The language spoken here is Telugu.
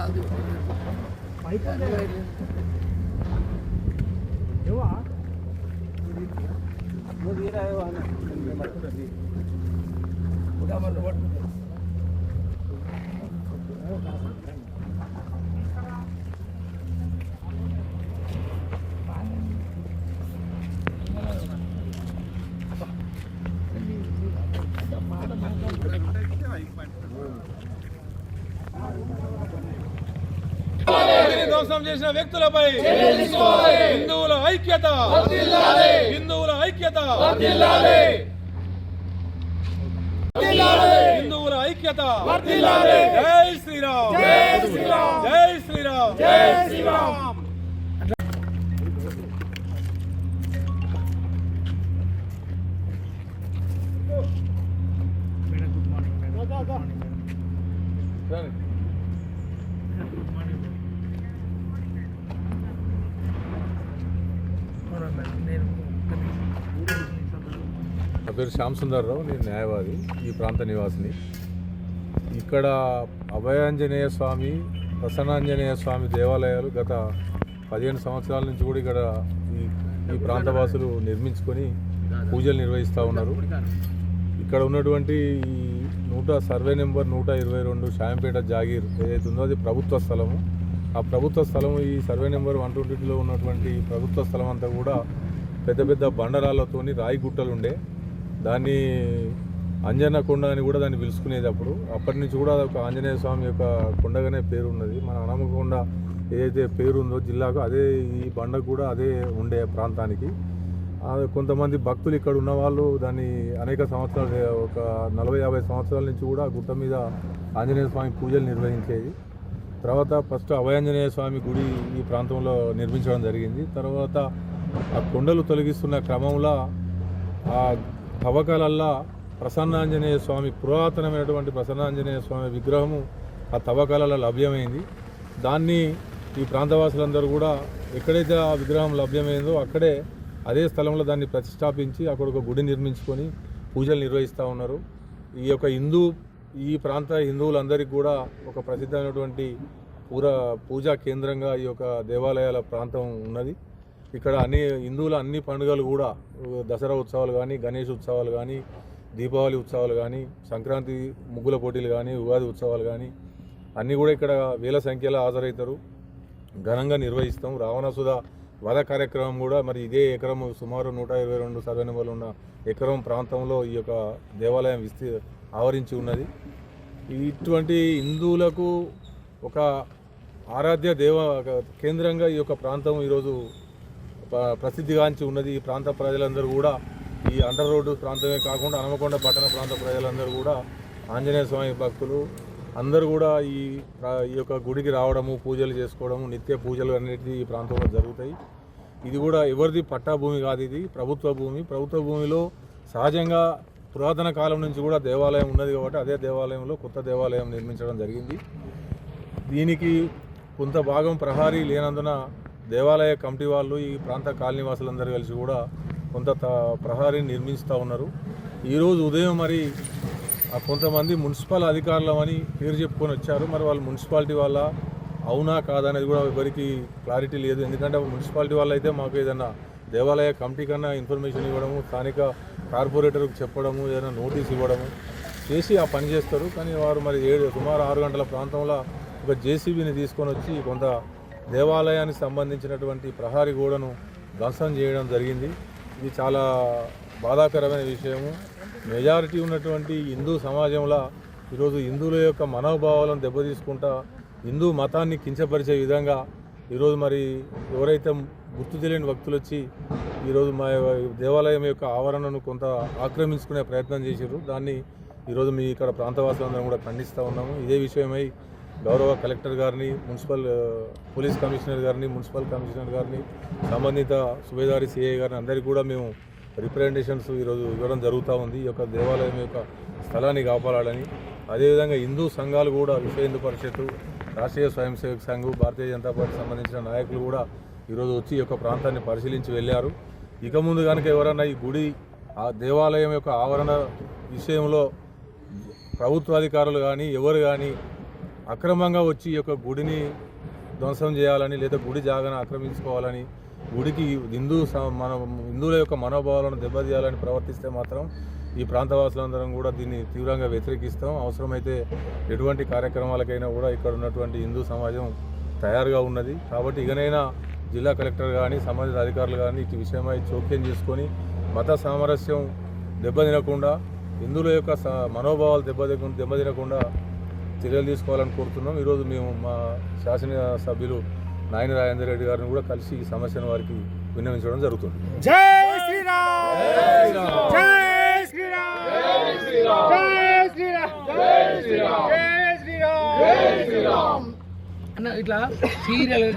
डाल दो। भाई कौन है ये वो वो दे रहा है वो आना उड़ा मत उड़ ధ్వంసం చేసిన వ్యక్తులపై హిందువుల ఐక్యత. హిందువుల ఐక్యత. హిందువుల ఐక్యత. జై శ్రీరామ్. జై శ్రీరామ్. జై శ్రీరామ్. నా పేరు శ్యామ్ సుందర్రావు నేను న్యాయవాది ఈ ప్రాంత నివాసిని. ఇక్కడ అభయాంజనేయ స్వామి ప్రసన్నాంజనేయ స్వామి దేవాలయాలు గత పదిహేను సంవత్సరాల నుంచి కూడా ఇక్కడ ఈ ఈ ప్రాంతవాసులు నిర్మించుకొని పూజలు నిర్వహిస్తూ ఉన్నారు. ఇక్కడ ఉన్నటువంటి ఈ నూట సర్వే నెంబర్ నూట ఇరవై రెండు శాయంపేట జాగీర్ ఏదైతే ఉందో అది ప్రభుత్వ స్థలము. ఆ ప్రభుత్వ స్థలం ఈ సర్వే నెంబర్ వన్ ట్వంటీలో ఉన్నటువంటి ప్రభుత్వ స్థలం అంతా కూడా పెద్ద పెద్ద బండరాళ్ళతోని రాయి గుట్టలు ఉండే దాన్ని అంజన కొండ అని కూడా దాన్ని పిలుచుకునేది అప్పుడు అప్పటి నుంచి కూడా ఒక ఆంజనేయ స్వామి యొక్క కొండగానే పేరు ఉన్నది మన అనమకొండ ఏదైతే పేరు ఉందో జిల్లాకు అదే ఈ బండ కూడా అదే ఉండే ప్రాంతానికి. కొంతమంది భక్తులు ఇక్కడ ఉన్న వాళ్ళు దాన్ని అనేక సంవత్సరాలు ఒక నలభై యాభై సంవత్సరాల నుంచి కూడా గుట్ట మీద ఆంజనేయ స్వామి పూజలు నిర్వహించేది. తర్వాత ఫస్ట్ అభయాంజనేయ స్వామి గుడి ఈ ప్రాంతంలో నిర్మించడం జరిగింది. తర్వాత ఆ కొండలు తొలగిస్తున్న క్రమంలో ఆ తవ్వకాలల్లా ప్రసన్నాంజనేయ స్వామి పురాతనమైనటువంటి ప్రసన్నాంజనేయ స్వామి విగ్రహము ఆ తవ్వకాలలో లభ్యమైంది. దాన్ని ఈ ప్రాంతవాసులందరూ కూడా ఎక్కడైతే ఆ విగ్రహం లభ్యమైందో అక్కడే అదే స్థలంలో దాన్ని ప్రతిష్టాపించి అక్కడ ఒక గుడి నిర్మించుకొని పూజలు నిర్వహిస్తూ ఉన్నారు. ఈ యొక్క హిందూ ఈ ప్రాంత హిందువులందరికీ కూడా ఒక ప్రసిద్ధమైనటువంటి పూర పూజా కేంద్రంగా ఈ యొక్క దేవాలయాల ప్రాంతం ఉన్నది. ఇక్కడ అన్ని హిందువుల అన్ని పండుగలు కూడా దసరా ఉత్సవాలు కానీ గణేష్ ఉత్సవాలు కానీ దీపావళి ఉత్సవాలు కానీ సంక్రాంతి ముగ్గుల పోటీలు కానీ ఉగాది ఉత్సవాలు కానీ అన్నీ కూడా ఇక్కడ వేల సంఖ్యలో హాజరవుతారు. ఘనంగా నిర్వహిస్తాం. రావణసుధ వధ కార్యక్రమం కూడా మరి ఇదే ఎకరం సుమారు నూట ఇరవై రెండు సర్వే నెంబర్లు ఉన్న ఎకరం ప్రాంతంలో ఈ యొక్క దేవాలయం విస్తీ ఆవరించి ఉన్నది. ఇటువంటి హిందువులకు ఒక ఆరాధ్య దేవ కేంద్రంగా ఈ యొక్క ప్రాంతం ఈరోజు ప్రసిద్ధిగాంచి ఉన్నది. ఈ ప్రాంత ప్రజలందరూ కూడా ఈ అండర్ రోడ్డు ప్రాంతమే కాకుండా హనుమకొండ పట్టణ ప్రాంత ప్రజలందరూ కూడా ఆంజనేయ స్వామి భక్తులు అందరూ కూడా ఈ ఈ యొక్క గుడికి రావడము పూజలు చేసుకోవడము నిత్య పూజలు అనేటివి ఈ ప్రాంతంలో జరుగుతాయి. ఇది కూడా ఎవరిది పట్టా భూమి కాదు ఇది ప్రభుత్వ భూమి. ప్రభుత్వ భూమిలో సహజంగా పురాతన కాలం నుంచి కూడా దేవాలయం ఉన్నది కాబట్టి అదే దేవాలయంలో కొత్త దేవాలయం నిర్మించడం జరిగింది. దీనికి కొంత భాగం ప్రహారీ లేనందున దేవాలయ కమిటీ వాళ్ళు ఈ ప్రాంత కాలనీవాసులందరూ కలిసి కూడా కొంత త- నిర్మిస్తూ ఉన్నారు. ఈరోజు ఉదయం మరి కొంతమంది మున్సిపల్ అధికారులమని పేరు చెప్పుకొని వచ్చారు. మరి వాళ్ళు మున్సిపాలిటీ వాళ్ళ అవునా కాదా అనేది కూడా ఎవరికి క్లారిటీ లేదు. ఎందుకంటే మున్సిపాలిటీ వాళ్ళు అయితే మాకు ఏదైనా దేవాలయ కమిటీ కన్నా ఇన్ఫర్మేషన్ ఇవ్వడము స్థానిక కార్పొరేటర్కి చెప్పడము ఏదైనా నోటీస్ ఇవ్వడము చేసి ఆ పని చేస్తారు. కానీ వారు మరి ఏడు సుమారు ఆరు గంటల ప్రాంతంలో ఒక జేసీబీని తీసుకొని వచ్చి కొంత దేవాలయానికి సంబంధించినటువంటి ప్రహారీ గోడను ధ్వంసం చేయడం జరిగింది. ఇది చాలా బాధాకరమైన విషయము. మెజారిటీ ఉన్నటువంటి హిందూ సమాజంలో ఈరోజు హిందువుల యొక్క మనోభావాలను దెబ్బతీసుకుంటా హిందూ మతాన్ని కించపరిచే విధంగా ఈరోజు మరి ఎవరైతే గుర్తు తెలియని వ్యక్తులు వచ్చి ఈరోజు మా దేవాలయం యొక్క ఆవరణను కొంత ఆక్రమించుకునే ప్రయత్నం చేశారు. దాన్ని ఈరోజు మీ ఇక్కడ ప్రాంతవాసులందరం కూడా ఖండిస్తూ ఉన్నాము. ఇదే విషయమై గౌరవ కలెక్టర్ గారిని మున్సిపల్ పోలీస్ కమిషనర్ గారిని మున్సిపల్ కమిషనర్ గారిని సంబంధిత సుబేదారి సిఐ గారిని అందరికీ కూడా మేము రిప్రజెంటేషన్స్ ఈరోజు ఇవ్వడం జరుగుతూ ఉంది. ఈ యొక్క దేవాలయం యొక్క స్థలాన్ని కాపాడాలని. అదేవిధంగా హిందూ సంఘాలు కూడా విశ్వ హిందూ పరిషత్తు రాష్ట్రీయ స్వయం సేవక సంఘం భారతీయ జనతా పార్టీ సంబంధించిన నాయకులు కూడా ఈరోజు వచ్చి ఈ యొక్క ప్రాంతాన్ని పరిశీలించి వెళ్ళారు. ఇక ముందు కనుక ఎవరన్నా ఈ గుడి ఆ దేవాలయం యొక్క ఆవరణ విషయంలో ప్రభుత్వాధికారులు కానీ ఎవరు కానీ అక్రమంగా వచ్చి ఈ యొక్క గుడిని ధ్వంసం చేయాలని లేదా గుడి జాగాను ఆక్రమించుకోవాలని గుడికి హిందూ స- మన హిందువుల యొక్క మనోభావాలను దెబ్బతీయాలని ప్రవర్తిస్తే మాత్రం ఈ ప్రాంతవాసులందరం కూడా దీన్ని తీవ్రంగా వ్యతిరేకిస్తాం. అవసరమైతే ఎటువంటి కార్యక్రమాలకైనా కూడా ఇక్కడ ఉన్నటువంటి హిందూ సమాజం తయారుగా ఉన్నది. కాబట్టి ఇకనైనా జిల్లా కలెక్టర్ కానీ సంబంధిత అధికారులు కానీ ఈ విషయమై జోక్యం చేసుకొని మత సామరస్యం దెబ్బతినకుండా హిందువుల యొక్క స- మనోభావాలు దెబ్బతిన దెబ్బతినకుండా చర్యలు తీసుకోవాలని కోరుతున్నాం. ఈరోజు మేము మా శాసన సభ్యులు నాయన రాజేందర్ రెడ్డి గారిని కూడా కలిసి ఈ సమస్యను వారికి విన్నవించడం జరుగుతుంది. జై శ్రీరామ్! జై శ్రీరామ్ జై శ్రీరామ్ జై శ్రీరామ్ జై శ్రీరామ్ అన్న ఇట్లా సీరియల్గా